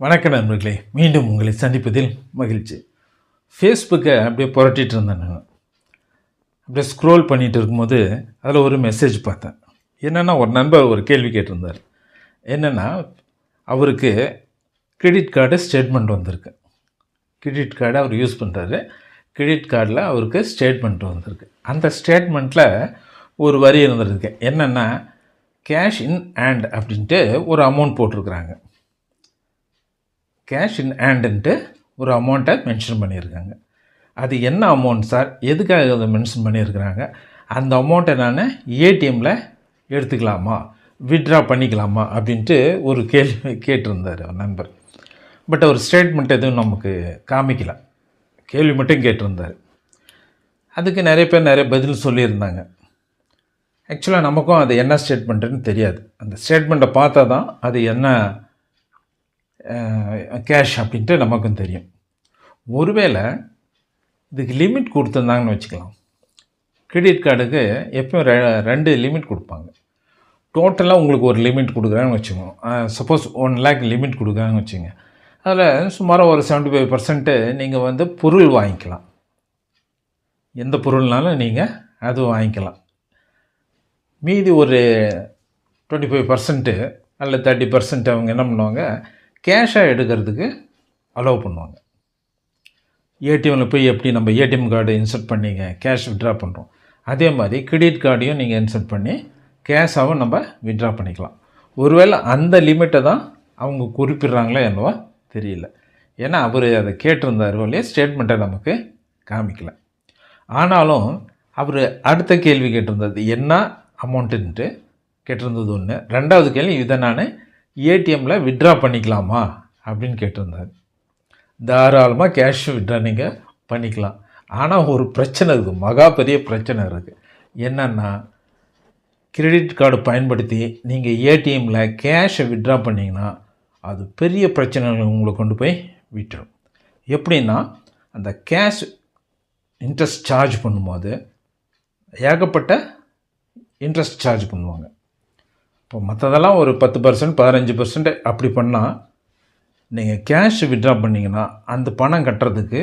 வணக்க நண்பர்களே. மீண்டும் உங்களை சந்திப்பதில் மகிழ்ச்சி. ஃபேஸ்புக்கை அப்படியே புரட்டிகிட்டு இருந்தேன் நான். அப்படியே ஸ்க்ரோல் பண்ணிகிட்டு இருக்கும்போது அதில் ஒரு மெசேஜ் பார்த்தேன். என்னென்னா ஒரு நண்பர் ஒரு கேள்வி கேட்டிருந்தார். என்னென்னா அவருக்கு கிரெடிட் கார்டு ஸ்டேட்மெண்ட் வந்திருக்கு. கிரெடிட் கார்டை அவர் யூஸ் பண்ணுறாரு கிரெடிட் கார்டில் அவருக்கு ஸ்டேட்மெண்ட் வந்திருக்கு. அந்த ஸ்டேட்மெண்ட்டில் ஒரு வரி இருந்திருக்கு. என்னென்னா கேஷ் இன் ஹேண்ட் அப்படின்ட்டு ஒரு அமௌண்ட் போட்டிருக்கிறாங்க. கேஷ் இன் ஹேண்டுன்ட்டு ஒரு அமௌண்ட்டை மென்ஷன் பண்ணியிருக்காங்க. அது என்ன அமௌண்ட் சார் எதுக்காக அதை மென்ஷன் பண்ணியிருக்கிறாங்க? அந்த அமௌண்ட்டை நான் ஏடிஎம்மில் எடுத்துக்கலாமா? வித்ட்ரா பண்ணிக்கலாமா? அப்படின்ட்டு ஒரு கேள்வி கேட்டிருந்தார் நண்பர். பட் அவர் ஸ்டேட்மெண்ட் எதுவும் நமக்கு காமிக்கல. கேள்வி மட்டும் கேட்டிருந்தார். அதுக்கு நிறைய பேர் நிறைய பதில் சொல்லியிருந்தாங்க. ஆக்சுவலாக நமக்கும் அது என்ன ஸ்டேட்மெண்ட்டுன்னு தெரியாது. அந்த ஸ்டேட்மெண்ட்டை பார்த்தா தான் அது என்ன கேஷ் அப்படின்ட்டு நமக்கும் தெரியும். ஒருவேளை இதுக்கு லிமிட் கொடுத்துருந்தாங்கன்னு வச்சுக்கலாம். கிரெடிட் கார்டுக்கு எப்பயும் ரெ ரெண்டு லிமிட் கொடுப்பாங்க. டோட்டலாக உங்களுக்கு ஒரு லிமிட் கொடுக்குறாங்கன்னு வச்சுக்கோங்க. சப்போஸ் ஒன் லேக் லிமிட் கொடுக்குறாங்கன்னு வச்சுங்க அதில் சுமாராக ஒரு செவன்ட்டி ஃபைவ் பர்சன்ட்டு நீங்கள் வந்து பொருள் வாங்கிக்கலாம். எந்த பொருள்னாலும் நீங்கள் அது வாங்கிக்கலாம். மீதி ஒரு டுவெண்ட்டி ஃபைவ் பர்சன்ட்டு அல்ல தேர்ட்டி பர்சன்ட் அவங்க என்ன பண்ணுவாங்க கேஷாக எடுக்கிறதுக்கு அலோவ் பண்ணுவாங்க. ஏடிஎம்மில் போய் எப்படி நம்ம ஏடிஎம் கார்டு இன்சர்ட் பண்ணிங்க கேஷ் விட்ரா பண்ணுறோம் அதே மாதிரி கிரெடிட் கார்டையும் நீங்கள் இன்சர்ட் பண்ணி கேஷாகவும் நம்ம விட்ரா பண்ணிக்கலாம். ஒருவேளை அந்த லிமிட்டை தான் அவங்க குறிப்பிட்றாங்களோ என்னவோ தெரியல. ஏன்னா அவர் அதை கேட்டிருந்தார் இல்லையே? ஸ்டேட்மெண்ட்டை நமக்கு காமிக்கல. ஆனாலும் அவர் அடுத்த கேள்வி கேட்டிருந்தது என்ன? அமௌண்ட்டுன்ட்டு கேட்டிருந்தது ஒன்று ரெண்டாவது கேள்வி இதை நான் ஏடிஎம்மில் விட்ரா பண்ணிக்கலாமா அப்படின்னு கேட்டிருந்தார். தாராளமாக கேஷ் விட்ரா நீங்கள் பண்ணிக்கலாம். ஆனால் ஒரு பிரச்சனை இருக்குது மகா பெரிய பிரச்சனை இருக்குது என்னென்னா கிரெடிட் கார்டு பயன்படுத்தி நீங்கள் ஏடிஎம்மில் கேஷை விட்ரா பண்ணிங்கன்னா அது பெரிய பிரச்சனைகள் உங்களை கொண்டு போய் விட்டுரும். எப்படின்னா அந்த கேஷ் இன்ட்ரெஸ்ட் சார்ஜ் பண்ணும்போது ஏகப்பட்ட இன்ட்ரெஸ்ட் சார்ஜ் பண்ணுவாங்க. இப்போ மற்றதெல்லாம் ஒரு பத்து பர்சன்ட் பதினஞ்சு பர்சன்ட் அப்படி பண்ணால் நீங்கள் கேஷ் விட்ரா பண்ணிங்கன்னா அந்த பணம் கட்டுறதுக்கு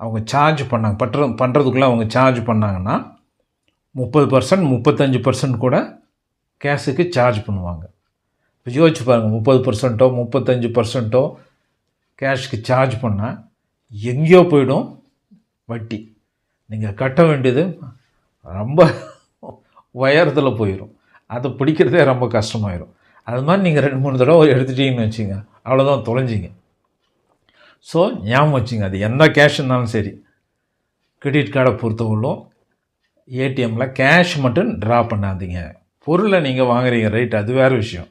அவங்க சார்ஜ் பண்ணாங்க. பற்ற பண்ணுறதுக்குள்ளே அவங்க சார்ஜ் பண்ணாங்கன்னா முப்பது பர்சன்ட் முப்பத்தஞ்சு பர்சன்ட் கூட கேஷுக்கு சார்ஜ் பண்ணுவாங்க. இப்போ யோசிச்சு பாருங்கள் முப்பது பர்சன்ட்டோ முப்பத்தஞ்சு பர்சன்ட்டோ கேஷுக்கு சார்ஜ் பண்ணால் எங்கேயோ போயிடும் வட்டி. நீங்கள் கட்ட வேண்டியது ரொம்ப உயரத்தில் போயிடும் அதை பிடிக்கிறதே ரொம்ப கஷ்டமாயிடும் அது மாதிரி நீங்கள் ரெண்டு மூணு தடவை எடுத்துட்டீங்கன்னு வச்சுங்க அவ்வளோதான் தொலைஞ்சிங்க. ஸோ ஞாபகம் வச்சுங்க அது எந்த கேஷ் இருந்தாலும் சரி கிரெடிட் கார்டை பொறுத்தவரையிலும் ஏடிஎம்மில் கேஷ் மட்டும் ட்ரா பண்ணாதீங்க. பொருளை நீங்கள் வாங்குறீங்க ரைட் அது வேறு விஷயம்.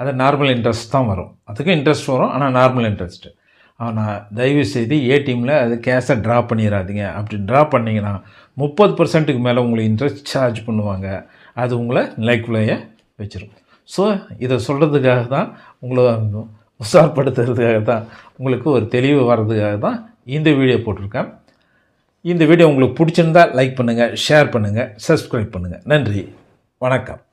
அது நார்மல் இன்ட்ரெஸ்ட் தான் வரும். அதுக்கும் இன்ட்ரெஸ்ட் வரும் ஆனால் நார்மல் இன்ட்ரெஸ்ட்டு ஆனால் தயவு செய்து ஏடிஎம்மில் அது கேஷை ட்ரா பண்ணிடாதீங்க அப்படி ட்ரா பண்ணிங்கன்னா முப்பது பர்சன்ட்டுக்கு மேலே உங்களுக்கு இன்ட்ரெஸ்ட் சார்ஜ் பண்ணுவாங்க. அது உங்களை நிலைக்குள்ளேயே வச்சிடும் ஸோ இதை சொல்கிறதுக்காக தான் உங்களை உஷார்படுத்துறதுக்காக தான் உங்களுக்கு ஒரு தெளிவு வர்றதுக்காக தான் இந்த வீடியோ போட்டிருக்கேன். இந்த வீடியோ உங்களுக்கு பிடிச்சிருந்தால் லைக் பண்ணுங்கள் ஷேர் பண்ணுங்கள் சப்ஸ்கிரைப் பண்ணுங்கள் நன்றி. வணக்கம்.